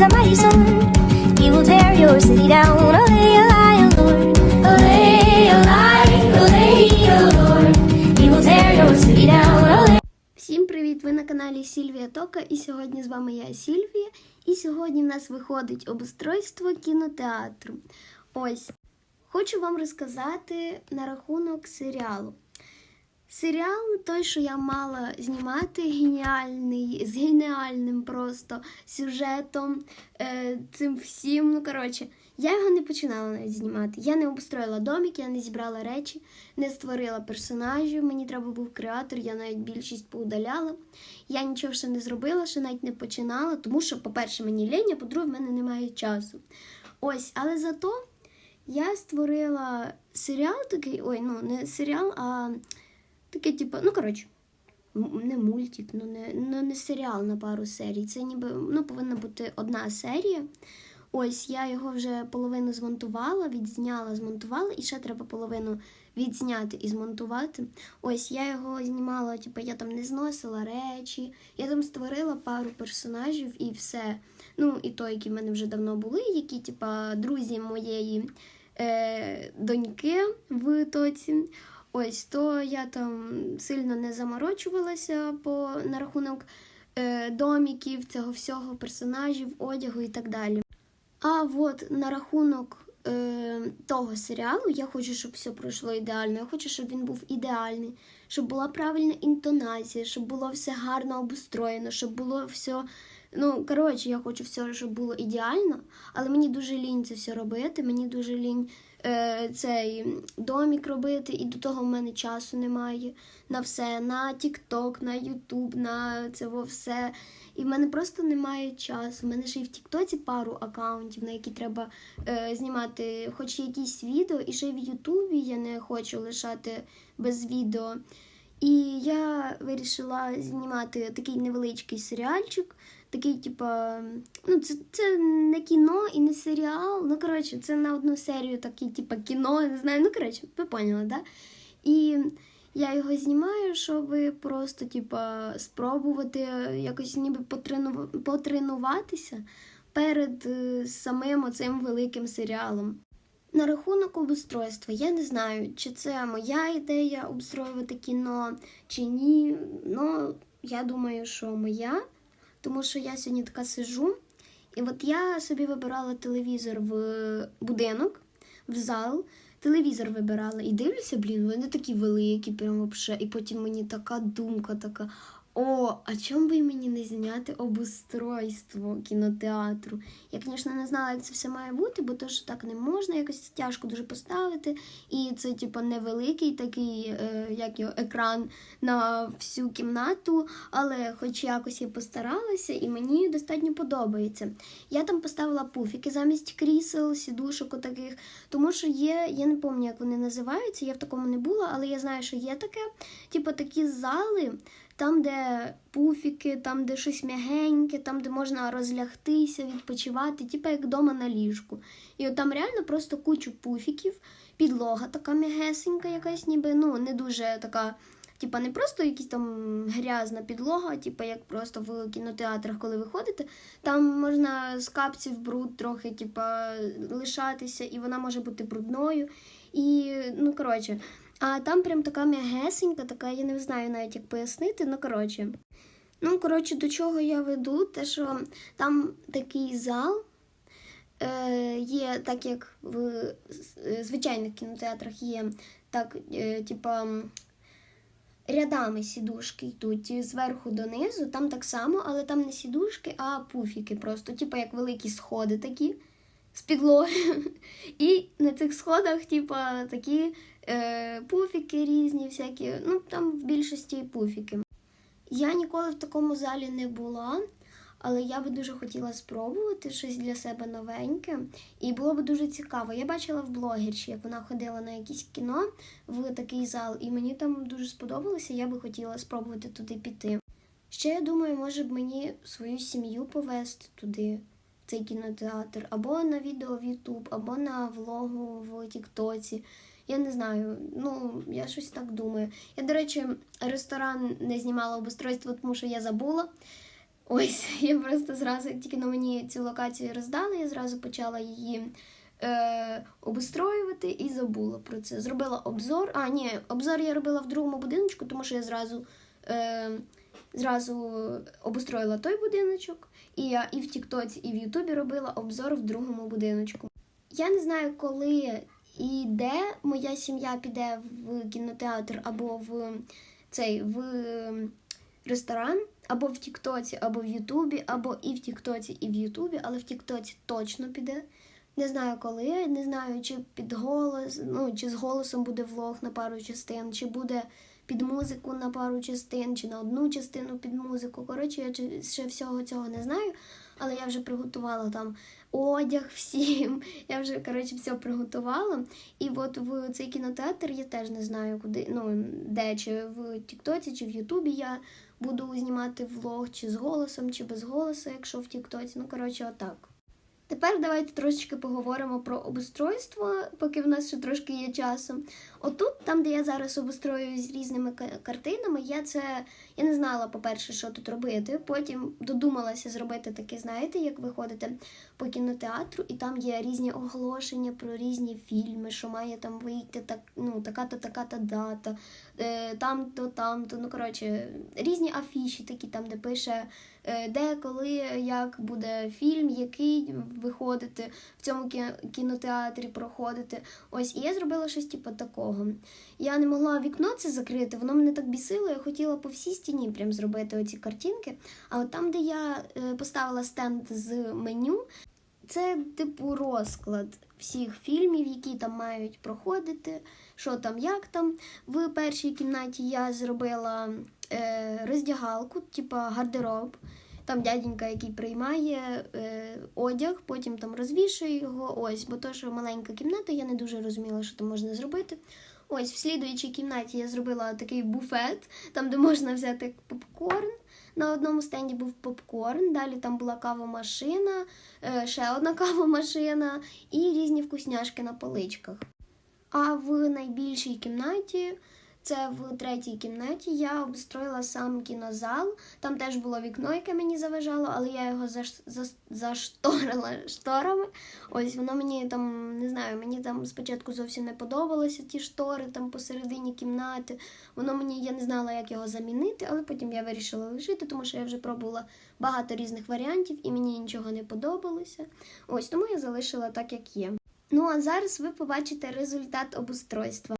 A mighty sword. He will tear your city down. Olay, olay, oh Lord. Olay, olay, olay, oh Lord. He will tear your city down. Всім привіт! Ви на каналі Сільвія Тока, і сьогодні з вами я Сільвія. І сьогодні в нас виходить обустройство кінотеатру. Ось хочу вам розказати на рахунок серіалу. Серіал той, що я мала знімати, геніальний, з геніальним просто сюжетом, е, цим всім. Ну, коротше, я його не починала навіть знімати. Я не обустроїла домик, я не зібрала речі, не створила персонажів. Мені треба був креатор, я навіть більшість поудаляла. Я нічого ще не зробила, ще навіть не починала, тому що, по-перше, мені лень, а по-друге, в мене немає часу. Ось, але зато я створила серіал такий, ой, ну не серіал, а таке, типу, ну коротше, не мультик, ну не, ну не серіал на пару серій. Це ніби ну, повинна бути одна серія. Ось я його вже половину змонтувала, відзняла, змонтувала, і ще треба половину відзняти і змонтувати. Ось я його знімала, типу, я там не зносила речі, я там створила пару персонажів і все. Ну, і то, які в мене вже давно були, які, типа, друзі моєї е, доньки в тоці. Ось то я там сильно не заморочувалася по на рахунок е, доміків, цього всього, персонажів, одягу і так далі. А от на рахунок е, того серіалу я хочу, щоб все пройшло ідеально. Я хочу, щоб він був ідеальний, щоб була правильна інтонація, щоб було все гарно обустроєно, щоб було все. Ну, коротше, я хочу все, щоб було ідеально, але мені дуже лінь це все робити. Мені дуже лінь е, цей домік робити, і до того в мене часу немає на все, на TikTok, на YouTube, на це все. І в мене просто немає часу. У мене ще й в Тіктоці пару акаунтів, на які треба е, знімати хоч якісь відео, і ще й в Ютубі я не хочу лишати без відео. І я вирішила знімати такий невеличкий серіальчик. Такий, типа, ну, це, це не кіно і не серіал. Ну, коротше, це на одну серію такий, типа, кіно, не знаю. Ну, коротше, ви поняли, да? І я його знімаю, щоб просто, типа, спробувати якось ніби потрену... потренуватися перед е, самим оцим великим серіалом. На рахунок обустройства, я не знаю, чи це моя ідея обустроювати кіно, чи ні. Ну, я думаю, що моя, тому що я сьогодні така сижу. І от я собі вибирала телевізор в будинок, в зал. Телевізор вибирала і дивлюся, блін, вони такі великі, прям вообще. І потім мені така думка така. О, а чому би мені не зняти обустройство кінотеатру? Я, звісно, не знала, як це все має бути, бо то що так не можна, якось тяжко дуже поставити. І це, типу, невеликий такий, е, як його, екран на всю кімнату, але хоч якось я постаралася, і мені достатньо подобається. Я там поставила пуфіки замість крісел, сідушок таких, тому що є, я не пам'ятаю, як вони називаються, я в такому не була, але я знаю, що є таке, типу такі зали там, де пуфіки, там, де щось м'ягеньке, там, де можна розлягтися, відпочивати, типу як вдома на ліжку. І от там реально просто кучу пуфіків, підлога така м'ягесенька, якась ніби, ну, не дуже така. Типа не просто якась там грязна підлога, типа як просто в кінотеатрах, коли ви ходите, там можна з капців бруд трохи, типа, лишатися, і вона може бути брудною. І, ну, коротше, а там прям така м'ягесенька, така, я не знаю навіть як пояснити. Ну, коротше. Ну, коротше, до чого я веду, те, що там такий зал е, є, так як в е, звичайних кінотеатрах є, так, е, типа. Рядами сідушки йдуть зверху донизу, там так само, але там не сідушки, а пуфіки просто, типу як великі сходи такі з підлоги. І на цих сходах, типа, такі е, пуфіки різні, всякі. Ну, там в більшості і пуфіки. Я ніколи в такому залі не була, але я би дуже хотіла спробувати щось для себе новеньке. І було б дуже цікаво. Я бачила в блогерші, як вона ходила на якесь кіно в такий зал, і мені там дуже сподобалося, я би хотіла спробувати туди піти. Ще я думаю, може б мені свою сім'ю повезти туди цей кінотеатр, або на відео в Ютуб, або на влогу в Тіктоці. Я не знаю, ну я щось так думаю. Я, до речі, ресторан не знімала обустройство, тому що я забула. Ось, я просто зразу, тільки на мені цю локацію роздали, я зразу почала її е, обустроювати і забула про це. Зробила обзор. А, ні, обзор я робила в другому будиночку, тому що я зразу, е, зразу обустроїла той будиночок. І я і в Тіктоці, і в Ютубі робила обзор в другому будиночку. Я не знаю, коли і де моя сім'я піде в кінотеатр або в цей в ресторан, або в Тіктоці, або в Ютубі, або і в Тіктоці, і в Ютубі, але в Тіктоці точно піде. Не знаю коли, не знаю, чи під голос, ну чи з голосом буде влог на пару частин, чи буде під музику на пару частин, чи на одну частину під музику. Коротше, я ще всього цього не знаю, але я вже приготувала там одяг всім. Я вже коротше все приготувала. І от в цей кінотеатр я теж не знаю, куди, ну де, чи в Тіктоці, чи в Ютубі я буду знімати влог, чи з голосом, чи без голосу, якщо в Тіктоці. Ну, коротше, отак. Тепер давайте трошечки поговоримо про обустройство, поки в нас ще трошки є часу. Отут, там, де я зараз обустрою з різними картинами, я це я не знала, по-перше, що тут робити. Потім додумалася зробити таке, знаєте, як ви ходите по кінотеатру, і там є різні оголошення про різні фільми, що має там вийти так, ну, така-то, така-то дата, е, там-то, там-то. Ну, коротше, різні афіші такі, там, де пише де, коли, як буде фільм, який виходити в цьому кі- кінотеатрі проходити. Ось, і я зробила щось типу такого. Я не могла вікно це закрити, воно мене так бісило, я хотіла по всій стіні прям зробити оці картинки. А от там, де я е, поставила стенд з меню, це типу розклад всіх фільмів, які там мають проходити, що там, як там. В першій кімнаті я зробила е, роздягалку, типа гардероб. Там дяденька, який приймає е, одяг, потім там розвішує його. Ось, бо то, що маленька кімната, я не дуже розуміла, що там можна зробити. Ось в слідуючій кімнаті я зробила такий буфет, там де можна взяти попкорн. На одному стенді був попкорн, далі там була кавомашина, е, ще одна кавомашина і різні вкусняшки на поличках. А в найбільшій кімнаті, це в третій кімнаті, я обстроїла сам кінозал. Там теж було вікно, яке мені заважало, але я його заш- зас- зашторила шторами. Ось воно мені там не знаю, мені там спочатку зовсім не подобалося ті штори там посередині кімнати. Воно мені я не знала, як його замінити, але потім я вирішила лишити, тому що я вже пробувала багато різних варіантів і мені нічого не подобалося. Ось тому я залишила так, як є. Ну а зараз ви побачите результат обустройства.